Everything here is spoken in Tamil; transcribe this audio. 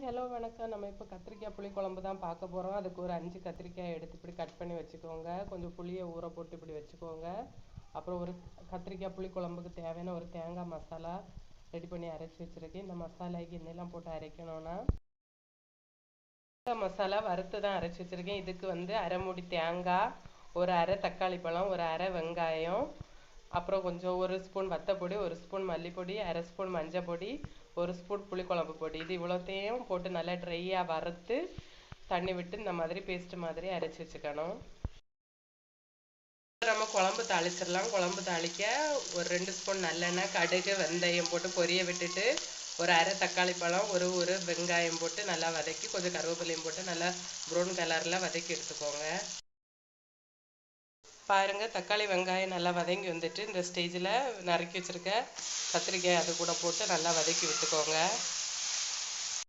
ஹலோ வணக்கம். நம்ம இப்போ கத்திரிக்காய் புளி குழம்பு தான் பார்க்க போகிறோம் அதுக்கு ஒரு அஞ்சு கத்திரிக்காய் எடுத்து இப்படி கட் பண்ணி வச்சுக்கோங்க. கொஞ்சம் புளியை ஊற போட்டு இப்படி வச்சுக்கோங்க. அப்புறம் ஒரு கத்திரிக்காய் புளி குழம்புக்கு தேவையான ஒரு தேங்காய் மசாலா ரெடி பண்ணி அரைச்சி வச்சுருக்கேன். இந்த மசாலாக்கு என்னெல்லாம் போட்டு அரைக்கணும்னா தேங்காய் மசாலா வறுத்து தான் அரைச்சி வச்சுருக்கேன். இதுக்கு வந்து அரை மூடி தேங்காய் ஒரு அரை தக்காளி பழம் ஒரு அரை வெங்காயம் அப்புறம் கொஞ்சம் ஒரு ஸ்பூன் வத்தப்பொடி ஒரு ஸ்பூன் மல்லிப்பொடி அரை ஸ்பூன் மஞ்சள் பொடி ஒரு ஸ்பூன் புளிக்குழம்பு பொடி. இது இவ்வளோத்தையும் போட்டு நல்லா ட்ரையாக வறுத்து தண்ணி விட்டு இந்த மாதிரி பேஸ்ட் மாதிரி அரைச்சி வச்சுக்கணும். நம்ம குழம்பு தாளிச்சிடலாம். குழம்பு தாளிக்க ஒரு ரெண்டு ஸ்பூன் நல்லெண்ணெய் கடுகு வெந்தயம் போட்டு பொரிய விட்டுட்டு ஒரு அரை தக்காளி பழம் ஒரு ஒரு வெங்காயம் போட்டு நல்லா வதக்கி கொஞ்சம் கருவேப்பிலையும் போட்டு நல்லா ப்ரௌன் கலரில் வதக்கி எடுத்துக்கோங்க. பாருங்க தக்காளி வெங்காயம் நல்லா வதங்கி வந்துட்டு இந்த ஸ்டேஜில் நறுக்கி வச்சுருக்க கத்திரிக்காய் அது கூட போட்டு நல்லா வதக்கி விட்டுக்கோங்க.